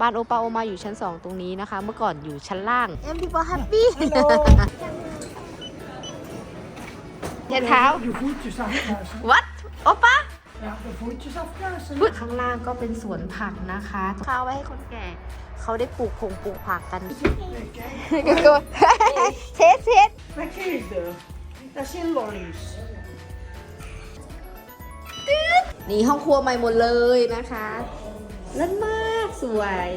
บ้านโอปาโอมาอยู่ชั้น 2 ตรงนี้นะคะ เมื่อก่อนอยู่ชั้นล่าง Em people happy เช็ดเท้า Je voetjes afkuisen. What โอปา Ja, de voetjes afkuisen. พุข้างล่างก็เป็นสวนผักนะคะข้าวไว้ให้คนแก่ เขาได้ปลูกผงปลูกผักกันเช็ดเช็ด Wat kijk je? Dat zijn lollies. นี่ห้องครัวใหม่หมดเลยนะคะ เลิศมากสวย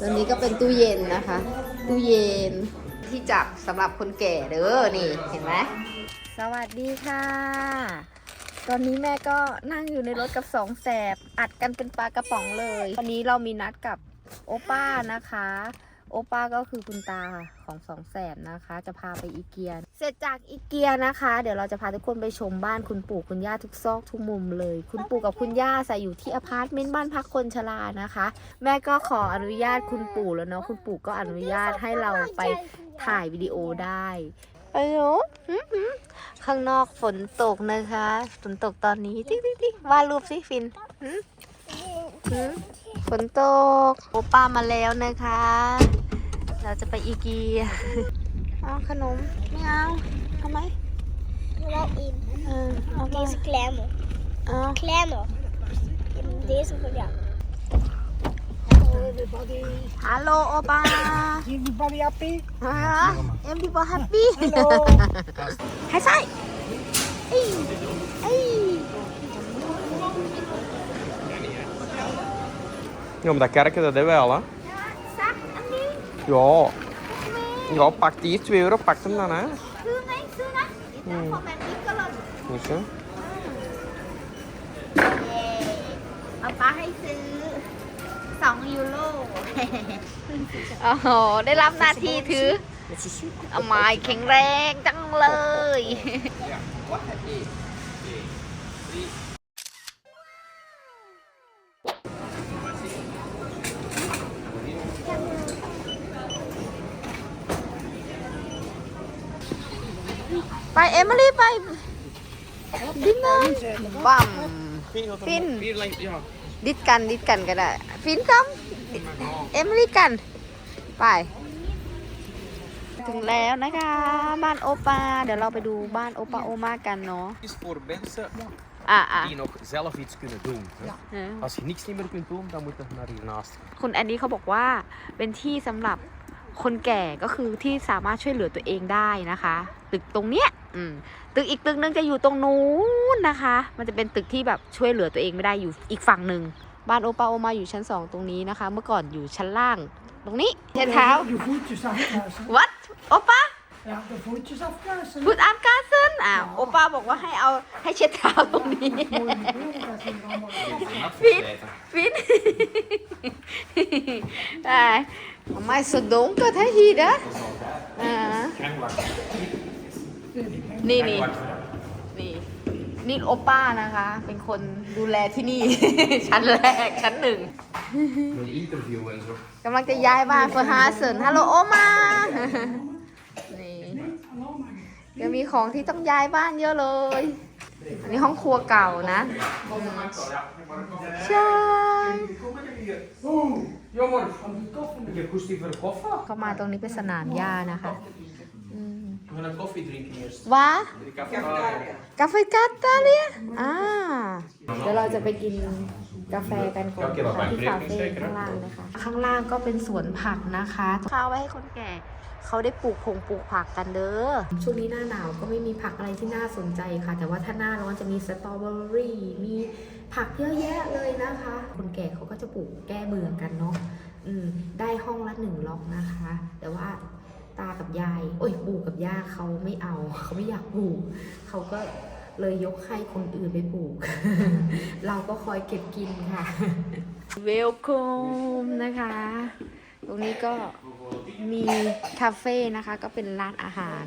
ตอนนี้ก็เป็นตู้เย็นนะคะ ตู้เย็นที่จับสำหรับคนแก่เด้อนี่เห็นไหมสวัสดีค่ะ ตอนนี้แม่ก็นั่งอยู่ในรถกับสองแสบ อัดกันเป็นปลากระป๋องเลย วันนี้เรามีนัดกับโอป้านะคะ โอป้าก็คือคุณตาของสองแสบนะคะ จะพาไปอีเกีย เสร็จจากอีเกียนะคะ เดี๋ยวเราจะพาทุกคนไปชมบ้านคุณปู่คุณย่าทุกซอกทุกมุมเลย คุณปู่กับคุณย่าใส่อยู่ที่อพาร์ตเมนต์บ้านพักคนชรานะคะ แม่ก็ขออนุญาตคุณปู่แล้วเนาะคุณปู่ก็อนุญาตให้เราไปถ่ายวิดีโอได้ไปโอ้ข้างนอกฝนตกนะคะฝนตกตอนนี้ติ๊กติ๊กติ๊กวาดรูปสิฟินฝนตกโอป้ามาแล้วนะคะ เราจะไปอีเกียเอาขนม ไม่เอาทำไม Wel één. เออเอามา Deze kleine. เอา Kleine. Deze voor jou. Everybody, ฮัลโหลโอป้า everybody happy? ฮะเอ็มพีบอแฮปปี้ Hello. ให้ใส่เอ้ยเอ้ย Ja, maar dat kerken, dat hebben wij al, hè? ซักอันนี้ Ja. Ja, pak die 2 euro, pak hem dan, hè? ซื้อไหมซื้อนะอีแต่พอแบบนี้ก็เลย Niet zo. เย้เอาป้าให้ซื้อสองยูโรโอ้โหได้รับหน้าที่ถือเอาไม้แข็งแรงจังเลย ไปเอมิลี่ไปดินเนอร์บัม Pin. ja. ดิดกันดิดกันก็ได้ ฟินคัมเอมิลี่กัน ไป ถึงแล้วนะคะ บ้านโอปา เดี๋ยวเราไปดูบ้านโอปาโอมากันเนาะ Het is voor mensen อะอะ die nog zelf iets kunnen doen. hè. เออ Als je niks niet meer kunt doen, dan moet je naar hiernaast gaan. คุณแอนดี้เขาบอกว่าเป็นที่สำหรับ คนแก่ก็คือที่สามารถช่วยเหลือตัวเองได้นะคะ ตึกตรงเนี้ยตึกอีกตึกนึงจะอยู่ตรงนู้นนะคะ มันจะเป็นตึกที่แบบช่วยเหลือตัวเองไม่ได้อยู่อีกฝั่งหนึ่งบ้านโอปาโอมาอยู่ชั้นสองตรงนี้นะคะ เมื่อก่อนอยู่ชั้นล่าง ตรงนี้เช็ดเท้า what โอปาพูดอามกาเซนอ้าโอปาบอกว่าให้เอาให้เช็ดเท้าตรงนี้ Mooie kleren, dat zijn allemaal Fiet. ฟินได้ ไม่สะดงก็ท้ฮีนะอ่านี่นี่นี่นี่โอป้านะคะ เป็นคนดูแลที่นี่ ชั้นแรก ชั้นหนึ่งกำลังจะย้ายบ้านเฟอร์ฮาเซนฮัลโหลโอมา นี่ก็มีของที่ต้องย้ายบ้านเยอะเลย อันนี้ห้องครัวเก่านะ ใช่ Jammer. Ik heb koestie voor koffie. เข้ามาตรงนี้เป็นสนามหญ้านะคะอืม We gaan een koffie drinken eerst. ว้า De cafetaria. กาแฟกาตาเลียอ่าเดี๋ยวเราจะไปกินกาแฟกันก่อนนะคะที่คาเฟ่ข้างล่างนะคะ ข้างล่างก็เป็นสวนผักนะคะข้าวไว้ให้คนแก่เขาได้ปลูกผงปลูกผักกันเด้อ ช่วงนี้หน้าหนาวก็ไม่มีผักอะไรที่น่าสนใจค่ะ แต่ว่าถ้าหน้าร้อนจะมีสตรอเบอรี่ มี ผักเยอะแยะเลยนะคะ คนแก่เขาก็จะปลูกแก้เบื่อกันเนาะอืมได้ห้องละหนึ่งล็อกนะคะ แต่ว่าตากับยาย โอ้ยปู่กับย่าเขาไม่เอา เขาไม่อยากปลูกเขาก็เลยยกให้คนอื่นไปปลูก เราก็คอยเก็บกินค่ะ เวลคมนะคะ ตรงนี้ก็มีคาเฟ่นะคะ ก็เป็นร้านอาหาร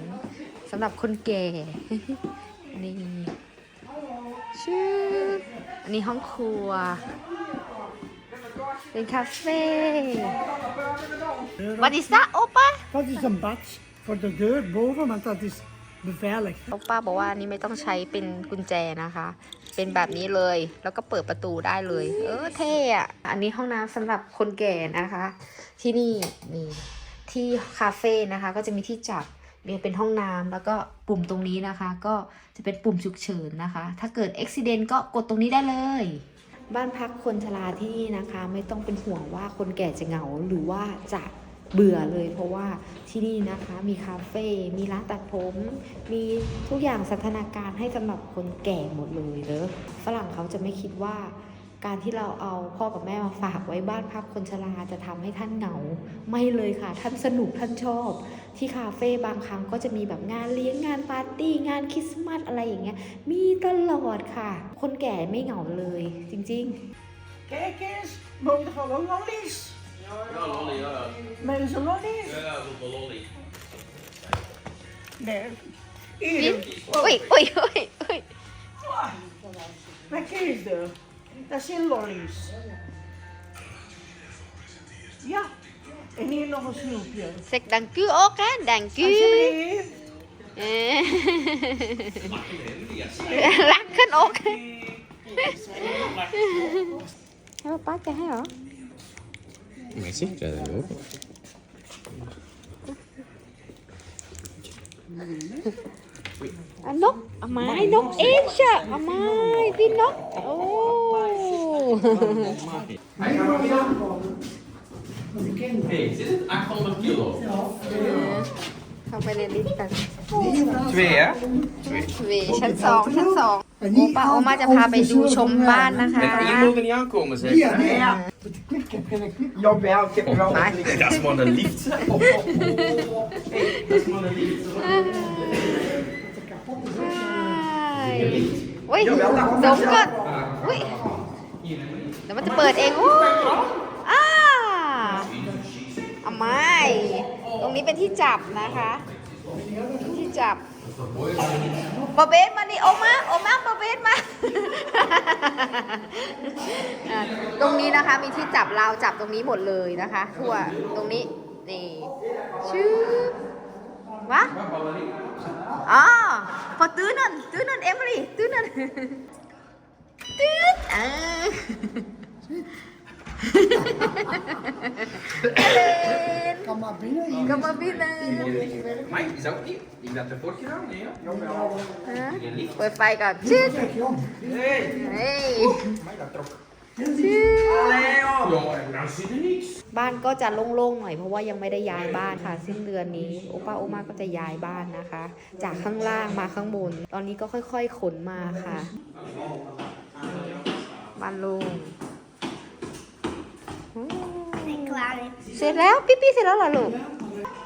สำหรับคนแก่ นี่ชื่อ อันนี้ห้องครัว เป็นคาเฟ่ Wat is dat, opa? Dat is een bad voor de deur boven, want dat is Beveiligd. ลูกป้าบอกว่าอันนี่ไม่ต้องใช้เป็นกุญแจนะคะ เป็นแบบนี้เลย แล้วก็เปิดประตูได้เลย เออเท่อะอันนี้ห้องน้ำสำหรับคนแก่นะคะ ที่นี่นี่ที่คาเฟ่นะคะ ก็จะมีที่จับ มีเป็นห้องน้ำแล้วก็ปุ่มตรงนี้นะคะ ก็จะเป็นปุ่มฉุกเฉินนะคะ ถ้าเกิดอุบิเหตุก็กดตรงนี้ได้เลย บ้านพักคนชราที่นี่นะคะ ไม่ต้องเป็นห่วงว่าคนแก่จะเหงาหรือว่าจะเบื่อเลยเพราะว่าที่นี่นะคะมีคาเฟ่มีร้านตัดผม มีทุกอย่างสันทนาการให้สำหรับคนแก่หมดเลยเนอะฝรั่งเขาจะไม่คิดว่า การที่เราเอาพ่อกับแม่มาฝากไว้บ้านพักคนชราจะทำให้ท่านเหงา ไม่เลยค่ะ ท่านสนุกท่านชอบ ที่คาเฟ่บางครั้งก็จะมีแบบงานเลี้ยงงานปาร์ตี้งานคริสต์มาสอะไรอย่างเงี้ย มีตลอดค่ะ คนแก่ไม่เหงาเลยจริงๆ Kijk eens, mogen er gewoon lollies? Ja, lolly, ja. Met een lolly? Ja, dat is lolly. Nee. Hier, อุ้ยอุ้ยอุ้ยอุ้ ย wat is er? Dat zijn lollies. Ja. En hier nog een snoepje. เซ็กดังกิ้วโอเคดังกิ้ว Alsjeblieft. เอ๊ะรักขึ้นโอเคให้ป้าแกให้เหรอ Maar zie je dat ook? อันนกเอาไม้น 800 kilo? เข้าไปในลิฟต์กัน Twee, hè? เวชั้นสองชั้นสองโอป้าโอมาจะพาไปดูชมบ้านนะคะ Met hier mogen niet aankomen, zeg. Ja, nee, ja. Met de knip, ik heb geen knip. Jawel, ik heb er wel Maar- een Dat is maar een lift. zeg. Oh, oh, oh. Hey, dat is maar een lift. อุ้ยดมก่อนอุ้ย เดี๋ยวมันจะเปิดเองอู้อ้าเอาไม่ ตรงนี้เป็นที่จับนะคะ ที่จับปะเบสมานี่โอมาโอมาปะเบสมา ตรงนี้นะคะมีที่จับเราจับตรงนี้หมดเลยนะคะ ทั่วตรงนี้นี่ชื่อวะอ๋อพอตื้อนั่นตื้อนั่นเอมิลี่ตื้อนั่น ตื้ออ่าฮัลโหล Kom maar binnen. hier. ก็มาบินเลย Maar is dat ook niet? Ik dat ervoor gedaan, nee, ja? Jawel. ฮะ Geen lift. เปิดไฟก่อนชื่อ Kijk, Jan. Hey. เฮ้ย Maar dat trok. ชื่อ Allee, joh. Jongen, nou zit er niks. บ้านก็จะโล่งๆหน่อยเพราะว่ายังไม่ได้ย้ายบ้านค่ะ สิ้นเดือนนี้โอป้าโอมาก็จะย้ายบ้านนะคะ จากข้างล่างมาข้างบน ตอนนี้ก็ค่อยๆขนมาค่ะ บ้านโล่งอืม Klaar. เสร็จแล้วปิ๊ปี้เสร็จแล้วเหรอลูก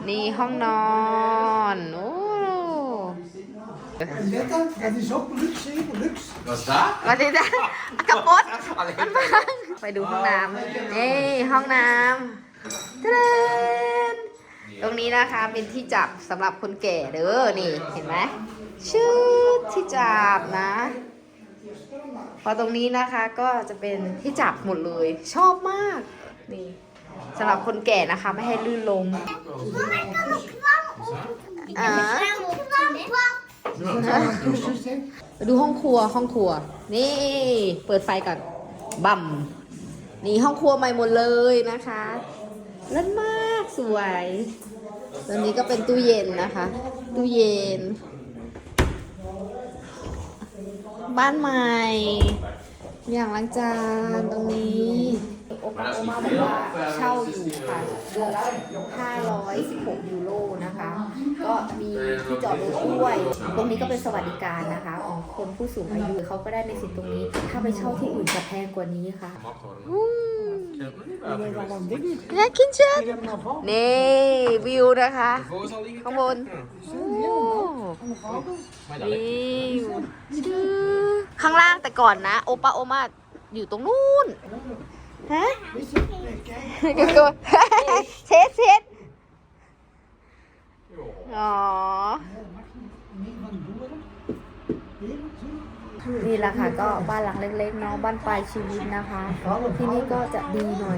นี่ห้องนอนโอ้ En let dan, dat is ook luxe, hè, luxe. Wat is dat? มาดิจ้ะกระปด Allee, ไปดูห้องน้ำนี่ห้องน้ำเทรนตรงนี้นะคะเป็นที่จับสำหรับคนแก่เด้อนี่เห็นไหมชื่อที่จับนะ พอตรงนี้นะคะก็จะเป็นที่จับหมดเลย ชอบมาก นี่สำหรับคนแก่นะคะไม่ให้ลื่นลมอ่า Tussen zit. ไปดูห้องครัวห้องครัว นี่ เปิดไฟก่อนบัมนี่ห้องครัวใหม่หมดเลยนะคะเลิศมากสวยตอนนี้ก็เป็นตู้เย็นนะคะ ตู้เย็น บ้านใหม่ อย่างล้างจานตรงนี้โอปาโอมาบอกว่าเช่าอยู่ค่ะเดือนละ516 ยูโรนะคะ ก็มีที่จอดรถด้วย ตรงนี้ก็เป็นสวัสดิการนะคะ ของคนผู้สูงอายุเขาก็ได้ในสิทธิ์ตรงนี้ ถ้าไปเช่าที่อื่นจะแพงกว่านี้ค่ะ น่ากินเชิญ Hier hebben we nog van. นี่วิวนะคะข้างบนวิวคือข้างล่างแต่ก่อนนะ โอปาโอมาอยู่ตรงนู้นฮะก็เช็ดเช็ดอ๋อ Niet van de boeren. Hier, zie. นี่แหละค่ะก็บ้านหลังเล็กๆเนาะบ้านปลายชีวิตนะคะ ที่นี่ก็จะดีหน่อย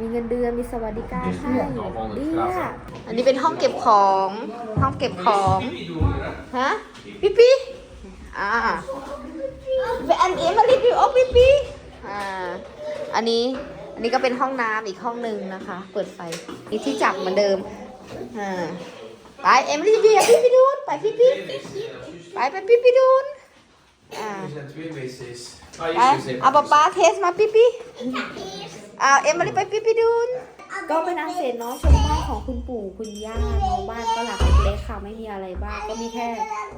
มีเงินเดือนมีสวัสดิการให้ดีอะอันนี้เป็นห้องเก็บของห้องเก็บของฮะปิ๊ปี้อ่าอันนี้มารีวิวโอ้ปิ๊ปี้อ่าอันนี้อันนี้ก็เป็นห้องน้ำอีกห้องหนึ่งนะคะ เปิดไฟนี่ที่จับเหมือนเดิมอ่าไปเอ็มรีวิวปิ๊ปี้ดูนไปปิ๊ปี้ไปไปปิ๊ปี้ดูน อ่า Er zijn twee wc's. ไปเอาป๊าป๊าเทสมาปิ๊ปี้อ่าเอ็มมารีไปปิ๊ปี้ดูนก็เป็นอันเสร็จเนาะชมบ้านของคุณปู่คุณย่าเนาะบ้านก็หลังเล็กๆค่ะไม่มีอะไรบ้างก็มีแค่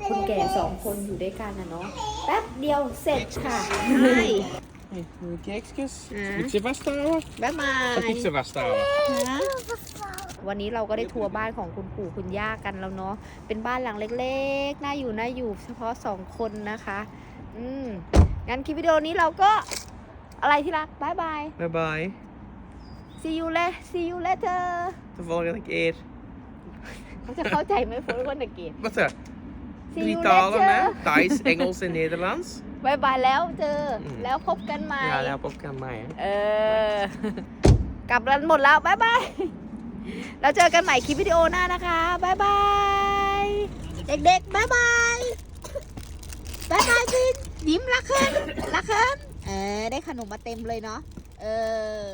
คุณแก่สองคนอยู่ด้วยกันนะเนาะแป๊บเดียวเสร็จค่ะ Hey, wil je kijkjes? Ja. Moet je vasthouden? บ๊ายบาย Dat moet je vasthouden. วันนี้เราก็ได้ทัวร์บ้านของคุณปู่คุณย่ากันแล้วเนาะเป็นบ้านหลังเล็กๆน่าอยู่น่าอยู่เฉพาะสองคนนะคะ อืมงั้นคลิปวิดีโอนี้เราก็อะไรที่รักบายบาย Bye bye. see you later see you later De volgende keer. เขาจะเข้าใจไหมพูดคนตะกี้ Wat er? see Drie you talen, later hè? Thais, Engels en Nederlands. บายบายแล้วเจออม แล้วพบกันใหม่ Ja, dat op kan mij, hè? เออ กลับกันหมดแล้วบายบาย เราเจอกันใหม่คลิปวิดีโอหน้านะคะบายบาย เด็กๆบายบายบายบายพินยิ้มรักเคินรักเคินเออได้ขนมมาเต็มเลยเนาะเออ